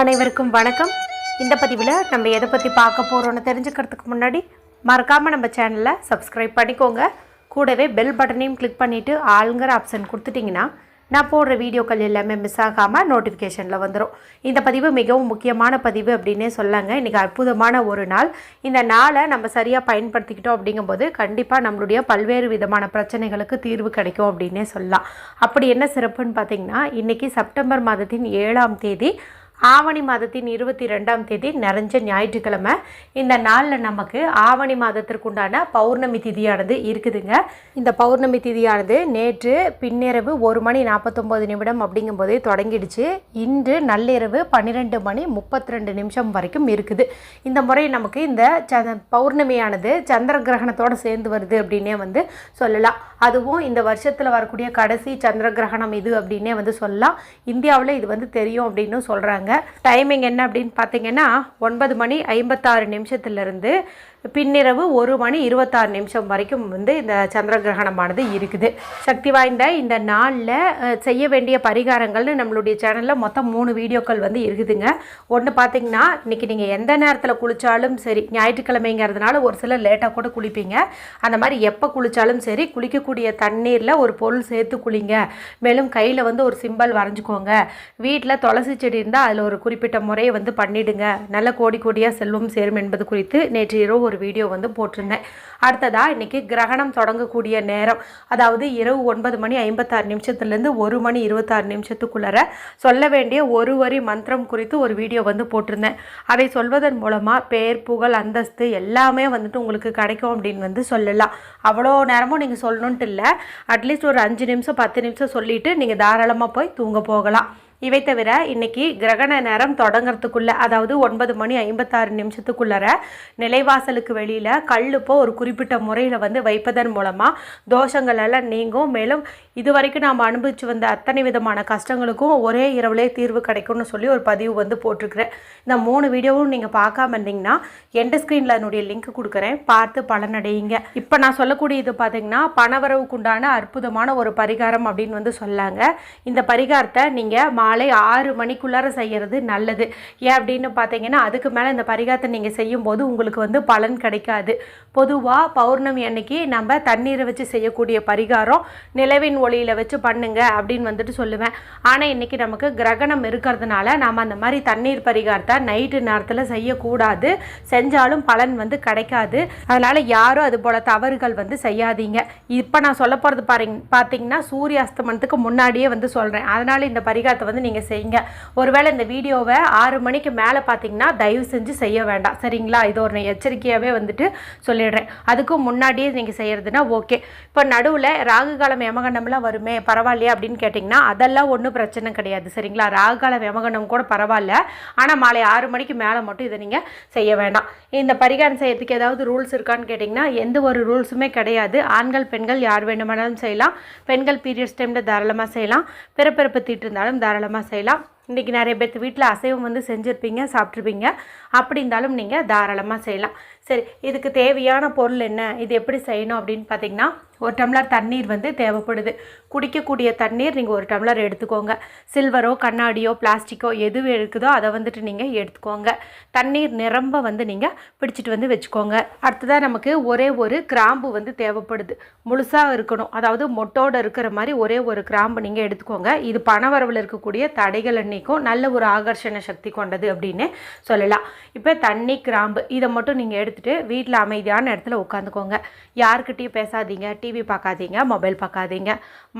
அனைவருக்கும் வணக்கம். இந்த பதிவில் நம்ம எதை பற்றி பார்க்க போகிறோன்னு தெரிஞ்சுக்கிறதுக்கு முன்னாடி மறக்காமல் நம்ம சேனலை சப்ஸ்கிரைப் பண்ணிக்கோங்க. கூடவே பெல் பட்டனையும் கிளிக் பண்ணிவிட்டு ஆளுங்கிற ஆப்ஷன் கொடுத்துட்டிங்கன்னா நான் போடுற வீடியோக்கள் எல்லாமே மிஸ் ஆகாமல் நோட்டிஃபிகேஷனில் வந்துடும் இந்த பதிவு மிகவும் முக்கியமான பதிவு அப்படின்னே சொல்லாங்க இன்றைக்கி அற்புதமான ஒரு நாள். இந்த நாளை நம்ம சரியாக பயன்படுத்திக்கிட்டோம் அப்படிங்கும்போது கண்டிப்பாக நம்மளுடைய பல்வேறு விதமான பிரச்சனைகளுக்கு தீர்வு கிடைக்கும் அப்படின்னே சொல்லலாம். அப்படி என்ன சிறப்புன்னு பார்த்தீங்கன்னா இன்றைக்கி செப்டம்பர் மாதத்தின் ஏழாம் தேதி ஆவணி மாதத்தின் இருபத்தி ரெண்டாம் தேதி நிறைஞ்ச ஞாயிற்றுக்கிழமை. இந்த நாளில் நமக்கு ஆவணி மாதத்திற்குண்டான பௌர்ணமி திதியானது இருக்குதுங்க. இந்த பௌர்ணமி திதியானது நேற்று பின்னிரவு ஒரு மணி நாற்பத்தொம்போது நிமிடம் அப்படிங்கும்போதே தொடங்கிடுச்சு. இன்று நள்ளிரவு பன்னிரெண்டு மணி முப்பத்தி ரெண்டு நிமிஷம் வரைக்கும் இருக்குது. இந்த முறை நமக்கு இந்த ச பௌர்ணமியானது சந்திர கிரகணத்தோடு சேர்ந்து வருது அப்படின்னே வந்து சொல்லலாம். அதுவும் இந்த வருஷத்தில் வரக்கூடிய கடைசி சந்திர கிரகணம் இது அப்படின்னே வந்து சொல்லலாம். இந்தியாவில் இது வந்து தெரியும் அப்படின்னு சொல்கிறாங்க டைமிங் என்ன அப்படின்னு பார்த்தீங்கன்னா ஒன்பது மணி ஐம்பத்தாறு நிமிஷத்துலேருந்து பின்னிரவு ஒரு மணி இருபத்தாறு நிமிஷம் வரைக்கும் வந்து இந்த சந்திர கிரகணமானது இருக்குது. சக்தி வாய்ந்த இந்த நாளில் செய்ய வேண்டிய பரிகாரங்கள்னு நம்மளுடைய சேனலில் மொத்தம் மூணு வீடியோக்கள் வந்து இருக்குதுங்க. ஒன்று பார்த்தீங்கன்னா இன்றைக்கி நீங்கள் எந்த நேரத்தில் குளித்தாலும் சரி ஞாயிற்றுக்கிழமைங்கிறதுனால ஒரு சிலர் லேட்டாக கூட குளிப்பீங்க. அந்த மாதிரி எப்போ குளித்தாலும் சரி குளிக்கக்கூடிய தண்ணீரில் ஒரு பொருள் சேர்த்து குளிங்க. மேலும் கையில் வந்து ஒரு சிம்பல் வரைஞ்சிக்கோங்க. வீட்டில் துளசி செடி இருந்தால் அதில் ஒரு குறிப்பிட்ட முறையை வந்து பண்ணிவிடுங்க நல்ல கோடி கோடியாக செல்வம் சேரும் என்பது குறித்து நேற்று இரவு ஒரு வீடியோ வந்து போட்டிருந்தேன். அடுத்ததாக இன்றைக்கி கிரகணம் தொடங்கக்கூடிய நேரம். அதாவது இரவு ஒன்பது மணி ஐம்பத்தாறு நிமிஷத்துலேருந்து ஒரு மணி இருபத்தாறு நிமிஷத்துக்குள்ளார சொல்ல வேண்டிய ஒரு வரி மந்திரம் குறித்து ஒரு வீடியோ வந்து போட்டிருந்தேன். அதை சொல்வதன் மூலமாக பேர் புகழ் அந்தஸ்து எல்லாமே வந்துட்டு உங்களுக்கு கிடைக்கும் அப்படின்னு வந்து சொல்லலாம். அவ்வளோ நேரமும் நீங்கள் சொல்லணுன்ட்டு இல்லை. அட்லீஸ்ட் ஒரு அஞ்சு நிமிஷம் பத்து நிமிஷம் சொல்லிவிட்டு நீங்கள் தாராளமாக போய் தூங்க போகலாம். இவை தவிர இன்னைக்கு கிரகண நேரம் தொடங்கறதுக்குள்ள அதாவது ஒன்பது மணி ஐம்பத்தாறு நிமிஷத்துக்குள்ளற நிலைவாசலுக்கு வெளியில் கல்லுப்போ ஒரு குறிப்பிட்ட முறையில் வந்து வைப்பதன் மூலமாக தோஷங்கள் எல்லாம் நீங்கும். மேலும் இது வரைக்கும் நாம் அனுபவிச்சு வந்த அத்தனை விதமான கஷ்டங்களுக்கும் ஒரே இரவுலே தீர்வு கிடைக்கும்னு சொல்லி ஒரு பதிவு வந்து போட்டிருக்கிறேன். இந்த மூணு வீடியோவும் நீங்கள் பார்க்காம இருந்தீங்கன்னா எந்த ஸ்க்ரீனில் அதனுடைய லிங்க் கொடுக்குறேன். பார்த்து பலனடையுங்க. இப்போ நான் சொல்லக்கூடிய இது பார்த்தீங்கன்னா பணவரவுக்குண்டான அற்புதமான ஒரு பரிகாரம் அப்படின்னு வந்து சொல்லாங்க. இந்த பரிகாரத்தை நீங்கள் மாலை ஆறு மணிக்குள்ளார செய்கிறது நல்லது. ஏன் அப்படின்னு பார்த்தீங்கன்னா அதுக்கு மேலே இந்த பரிகாரத்தை நீங்கள் செய்யும்போது உங்களுக்கு வந்து பலன் கிடைக்காது. பொதுவாக பௌர்ணமி அன்னைக்கு நம்ம தண்ணீரை வச்சு செய்யக்கூடிய பரிகாரம் நிலவின் ஒளியில் வச்சு பண்ணுங்க அப்படின்னு வந்துட்டு சொல்லுவேன். ஆனால் இன்னைக்கு நமக்கு கிரகணம் இருக்கிறதுனால நாம் அந்த மாதிரி தண்ணீர் பரிகாரத்தை நைட்டு நேரத்தில் செய்யக்கூடாது. செஞ்சாலும் பலன் வந்து கிடைக்காது. அதனால் யாரும் அது போல் தவறுகள் வந்து செய்யாதீங்க. இப்போ நான் சொல்ல போகிறது பாருங்க பார்த்தீங்கன்னா சூரிய அஸ்தமனத்துக்கு முன்னாடியே வந்து சொல்கிறேன் அதனால் இந்த பரிகாரத்தை வந்து நீங்கள் செய்யுங்க. ஒருவேளை இந்த வீடியோவை ஆறு மணிக்கு மேலே பார்த்தீங்கன்னா தயவு செஞ்சு செய்ய வேண்டாம். சரிங்களா? இது ஒரு எச்சரிக்கையாகவே வந்துட்டு சொல்லிடுறேன். அதுக்கும் முன்னாடியே நீங்கள் செய்கிறதுனா ஓகே. இப்போ நடுவில் ராகு காலம் யமகண்டம்லாம் வருமே பரவாயில்லையா அப்படின்னு கேட்டிங்கன்னா அதெல்லாம் ஒன்றும் பிரச்சனை கிடையாது. சரிங்களா? ராகு காலம் யமகண்டம் கூட பரவாயில்ல. ஆனால் மாலை ஆறு மணிக்கு மேலே மட்டும் இதை நீங்கள் செய்ய வேண்டாம். இந்த பரிகாரம் செய்யறதுக்கு ஏதாவது ரூல்ஸ் இருக்கான்னு கேட்டிங்கன்னா எந்த ஒரு ரூல்ஸுமே கிடையாது. ஆண்கள் பெண்கள் யார் வேணுமானாலும் செய்யலாம். பெண்கள் பீரியட்ஸ் டைமில் தாராளமாக செய்யலாம். பிறப்பிறப்பு தீட்டு இருந்தாலும் தாராளமாக செய்யலாம் இன்றைக்கி நிறைய பேர்த்து வீட்டில் அசைவம் வந்து செஞ்சுருப்பீங்க சாப்பிட்ருப்பீங்க அப்படி இருந்தாலும் நீங்கள் தாராளமாக செய்யலாம். சரி இதுக்கு தேவையான பொருள் என்ன? இது எப்படி செய்யணும் அப்படின்னு பார்த்தீங்கன்னா ஒரு டம்ளர் தண்ணீர் வந்து தேவைப்படுது. குடிக்கக்கூடிய தண்ணீர் நீங்கள் ஒரு டம்ளர் எடுத்துக்கோங்க. சில்வரோ கண்ணாடியோ பிளாஸ்டிக்கோ எது இருக்குதோ அதை வந்துட்டு நீங்கள் எடுத்துக்கோங்க. தண்ணீர் நிரம்ப வந்து நீங்கள் பிடிச்சிட்டு வந்து வச்சுக்கோங்க. அடுத்ததாக நமக்கு ஒரே ஒரு கிராம்பு வந்து தேவைப்படுது. முழுசாக இருக்கணும். அதாவது மொட்டோட இருக்கிற மாதிரி ஒரே ஒரு கிராம்பு நீங்கள் எடுத்துக்கோங்க. இது பணவரவில் இருக்கக்கூடிய தடைகள் தண்ணிக்கும் நல்ல ஒரு ஆகர்ஷண சக்தி கொண்டது அப்படின்னு சொல்லலாம். இப்போ தண்ணி கிராம்பு இதை மட்டும் நீங்கள் எடுத்துகிட்டு வீட்டில் அமைதியான இடத்துல உட்காந்துக்கோங்க. யாருக்கிட்டேயும் பேசாதீங்க. டிவி பார்க்காதீங்க. மொபைல் பார்க்காதீங்க.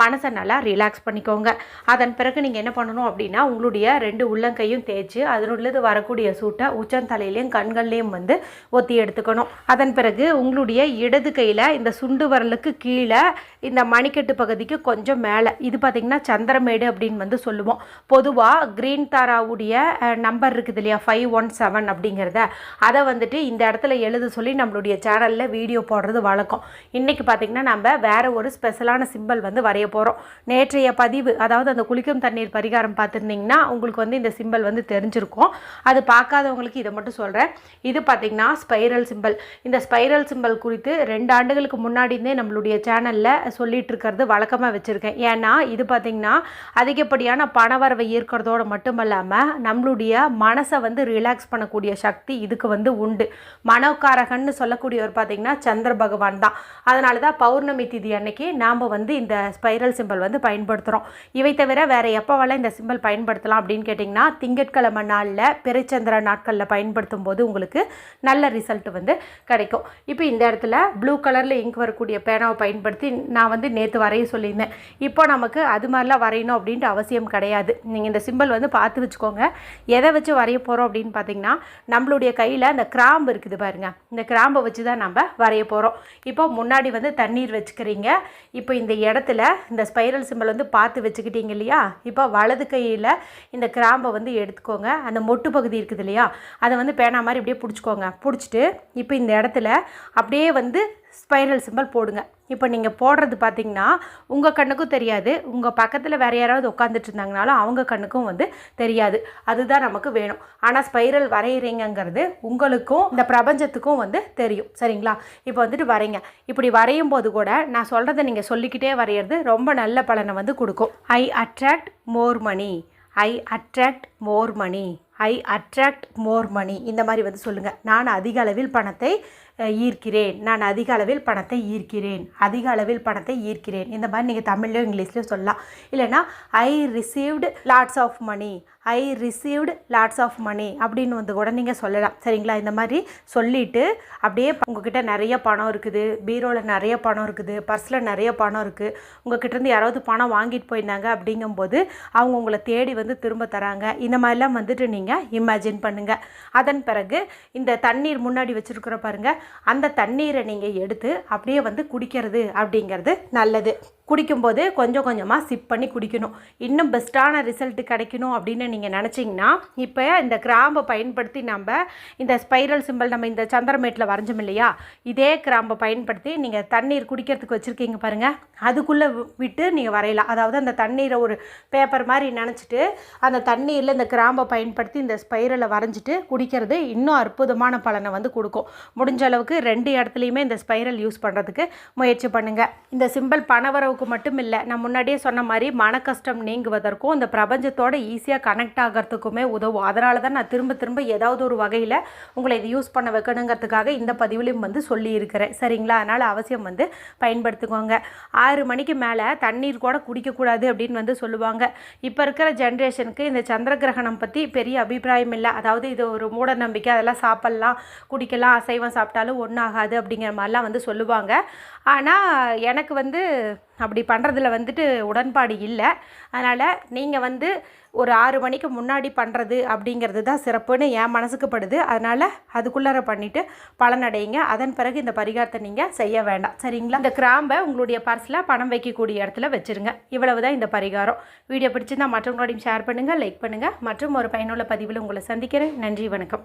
மனசை நல்லா ரிலாக்ஸ் பண்ணிக்கோங்க. அதன் பிறகு நீங்கள் என்ன பண்ணணும் அப்படின்னா உங்களுடைய ரெண்டு உள்ளங்கையும் தேய்ச்சி அதனுள்ளது வரக்கூடிய சூட்டை உச்சந்தலையிலையும் கண்கள்லையும் வந்து ஒத்தி எடுத்துக்கணும். அதன் பிறகு உங்களுடைய இடது கையில் இந்த சுண்டு வரலுக்கு கீழே இந்த மணிக்கட்டு பகுதிக்கு கொஞ்சம் மேலே. இது பார்த்திங்கன்னா சந்திரமேடு அப்படின்னு வந்து சொல்லுவோம். பொதுவாக கிரீன் தாராவுடைய நம்பர் இருக்குது இல்லையா? ஃபைவ் ஒன் செவன் அப்படிங்கிறத அதை வந்துட்டு இந்த இடத்துல எழுத சொல்லி நம்மளுடைய சேனலில் வீடியோ போடுறது வழக்கம். இன்றைக்கி பார்த்திங்கன்னா நம்ம வேறு ஒரு ஸ்பெஷலான சிம்பல் வந்து வரைய போகிறோம் நேற்றைய பதிவு அதாவது அந்த குளிக்கும் தண்ணீர் பரிகாரம் பார்த்துருந்தீங்கன்னா உங்களுக்கு வந்து இந்த சிம்பல் வந்து தெரிஞ்சிருக்கும். அது பார்க்காதவங்களுக்கு இதை மட்டும் சொல்கிறேன் இது பார்த்திங்கன்னா ஸ்பைரல் சிம்பல் இந்த ஸ்பைரல் சிம்பல் குறித்து ரெண்டு ஆண்டுகளுக்கு முன்னாடி நம்மளுடைய சேனலில் சொல்லிகிட்டு இருக்கிறது வழக்கமாக வச்சுருக்கேன். ஏன்னா இது பார்த்திங்கன்னா அதிகப்படியான பணவரவை ஈர்க்கிறதோட மட்டுமல்லாமல் நம்மளுடைய மனசை வந்து ரிலாக்ஸ் பண்ணக்கூடிய சக்தி இதுக்கு வந்து உண்டு. மனோக்காரகன்னு சொல்லக்கூடியவர் பார்த்திங்கன்னா சந்திர பகவான் தான். அதனால தான் பௌர்ணமி திதி அன்னைக்கு நாம் வந்து இந்த ஸ்பைரல் சிம்பிள் வந்து பயன்படுத்துகிறோம் இவை தவிர வேறு எப்போவெல்லாம் இந்த சிம்பிள் பயன்படுத்தலாம் அப்படின்னு கேட்டிங்கன்னா திங்கட்கிழமை நாளில் பிறைச்சந்திர நாட்களில் பயன்படுத்தும் போது உங்களுக்கு நல்ல ரிசல்ட் வந்து கிடைக்கும். இப்போ இந்த இடத்துல ப்ளூ கலரில் இங்க் வரக்கூடிய பேனாவை பயன்படுத்தி நான் வந்து நேற்று வரைய சொல்லியிருந்தேன். இப்போ நமக்கு அது மாதிரிலாம் வரையணும் அப்படின்ட்டு அவசியம் கிடையாது. நீங்கள் இந்த சிம்பிள் வந்து பார்த்து வச்சுக்கோங்க. எதை வச்சு வரைய போகிறோம் அப்படின்னு பார்த்தீங்கன்னா நம்மளுடைய கையில் அந்த கிராம்பு இருக்குது பாருங்க. இந்த கிராம்பை வச்சு தான் நம்ம வரைய போகிறோம் இப்போ முன்னாடி வந்து தண்ணீர் வச்சுக்கிறீங்க. இப்போ இந்த இடத்துல இந்த ஸ்பைரல் சிம்பிள் வந்து பார்த்து வச்சுக்கிட்டீங்க இல்லையா? இப்போ வலது கையில் இந்த கிராம்பை வந்து எடுத்துக்கோங்க. அந்த மொட்டு பகுதி இருக்குது இல்லையா? அதை வந்து பேனா மாதிரி அப்படியே பிடிச்சிக்கோங்க. பிடிச்சிட்டு இப்போ இந்த இடத்துல அப்படியே வந்து ஸ்பைரல் சிம்பிள் போடுங்க. இப்போ நீங்கள் போடுறது பார்த்தீங்கன்னா உங்கள் கண்ணுக்கும் தெரியாது. உங்கள் பக்கத்தில் வேறு யாராவது உட்காந்துட்டு இருந்தாங்கனாலும் அவங்க கண்ணுக்கும் வந்து தெரியாது. அதுதான் நமக்கு வேணும். ஆனால் ஸ்பைரல் வரைகிறீங்கங்கிறது உங்களுக்கும் இந்த பிரபஞ்சத்துக்கும் வந்து தெரியும். சரிங்களா? இப்போ வந்துட்டு வரைங்க. இப்படி வரையும் போது கூட நான் சொல்கிறத நீங்கள் சொல்லிக்கிட்டே வரைகிறது ரொம்ப நல்ல பலனை வந்து கொடுக்கும். I attract more money I attract more money I attract more money இந்த மாதிரி வந்து சொல்லுங்கள் நான் அதிக அளவில் பணத்தை ஈர்க்கிறேன். நான் அதிக அளவில் பணத்தை ஈர்க்கிறேன். அதிக அளவில் பணத்தை ஈர்க்கிறேன். இந்த மாதிரி நீங்கள் தமிழ்லையோ இங்கிலீஷ்லையோ சொல்லலாம். இல்லைன்னா I received lots of money I received lots of money அப்படின்னு வந்து கூட நீங்கள் சொல்லலாம். சரிங்களா? இந்த மாதிரி சொல்லிவிட்டு அப்படியே உங்ககிட்ட நிறைய பணம் இருக்குது. பீரோவில் நிறைய பணம் இருக்குது. பர்ஸில் நிறைய பணம் இருக்குது உங்ககிட்டருந்து யாராவது பணம் வாங்கிட்டு போயிருந்தாங்க அப்படிங்கும்போது அவங்க உங்களை தேடி வந்து திரும்ப தராங்க. இந்த மாதிரிலாம் வந்துட்டு நீங்கள் இமேஜின் பண்ணுங்கள் அதன் பிறகு இந்த தண்ணீர் முன்னாடி வச்சுருக்குற பாருங்கள் அந்த தண்ணீரை நீங்கள் எடுத்து அப்படியே வந்து குடிக்கிறது அப்படிங்கிறது நல்லது. குடிக்கும்போது கொஞ்சம் கொஞ்சமாக சிப் பண்ணி குடிக்கணும். இன்னும் பெஸ்ட்டான ரிசல்ட்டு கிடைக்கணும் அப்படின்னு நீங்கள் நினச்சிங்கன்னா இப்போ இந்த கிராம்பை பயன்படுத்தி நம்ம இந்த ஸ்பைரல் சிம்பிள் நம்ம இந்த சந்திரமேட்டில் வரைஞ்சோம் இல்லையா? இதே கிராம்பை பயன்படுத்தி நீங்கள் தண்ணீர் குடிக்கிறதுக்கு வச்சுருக்கீங்க பாருங்கள் அதுக்குள்ளே விட்டு நீங்கள் வரையலாம். அதாவது அந்த தண்ணீரை ஒரு பேப்பர் மாதிரி நினச்சிட்டு அந்த தண்ணீரில் இந்த கிராம்பை பயன்படுத்தி இந்த ஸ்பைரலை வரைஞ்சிட்டு குடிக்கிறது இன்னும் அற்புதமான பலனை வந்து கொடுக்கும். முடிஞ்ச அளவுக்கு ரெண்டு இடத்துலையுமே இந்த ஸ்பைரல் யூஸ் பண்ணுறதுக்கு முயற்சி பண்ணுங்கள் இந்த சிம்பிள் பணவரவுக்கு மட்டும் இல்லை நான் முன்னாடியே சொன்ன மாதிரி மன கஷ்டம் நீங்குவதற்கும் இந்த பிரபஞ்சத்தோட ஈஸியாக கனெக்ட் ஆகிறதுக்குமே உதவும். அதனால தான் நான் திரும்ப திரும்ப ஏதாவது ஒரு வகையில் உங்களை இது யூஸ் பண்ண வைக்கணுங்கிறதுக்காக இந்த பதிவுலையும் வந்து சொல்லியிருக்கிறேன். சரிங்களா? அதனால் அவசியம் வந்து பயன்படுத்திக்கோங்க. ஆறு மணிக்கு மேலே தண்ணீர் கூட குடிக்கக்கூடாது அப்படின்னு வந்து சொல்லுவாங்க. இப்போ இருக்கிற ஜென்ரேஷனுக்கு இந்த சந்திர கிரகணம் பற்றி பெரிய அபிப்பிராயம் இல்லை. அதாவது இது ஒரு மூட நம்பிக்கை அதெல்லாம் சாப்பிட்லாம் குடிக்கலாம் அசைவம் சாப்பிட்டாலும் ஒன்றும் ஆகாது அப்படிங்கிற மாதிரிலாம் வந்து சொல்லுவாங்க. ஆனால் எனக்கு வந்து அப்படி பண்ணுறதுல வந்துட்டு உடன்பாடு இல்லை. அதனால் நீங்கள் வந்து ஒரு ஆறு மணிக்கு முன்னாடி பண்ணுறது அப்படிங்கிறது தான் சிறப்புன்னு என் மனசுக்கு படுது. அதனால் அதுக்குள்ளார பண்ணிவிட்டு பலனடையுங்க அதன் பிறகு இந்த பரிகாரத்தை நீங்கள் செய்ய வேண்டாம். சரிங்களா? இந்த கிராம்பை உங்களுடைய பர்ஸில் பணம் வைக்கக்கூடிய இடத்துல வச்சுருங்க. இவ்வளவு தான் இந்த பரிகாரம். வீடியோ பிடிச்சிருந்தா மற்றவங்களோடையும் ஷேர் பண்ணுங்கள் லைக் பண்ணுங்கள் மற்றும் ஒரு பயனுள்ள பதிவில் உங்களை சந்திக்கிறேன். நன்றி வணக்கம்.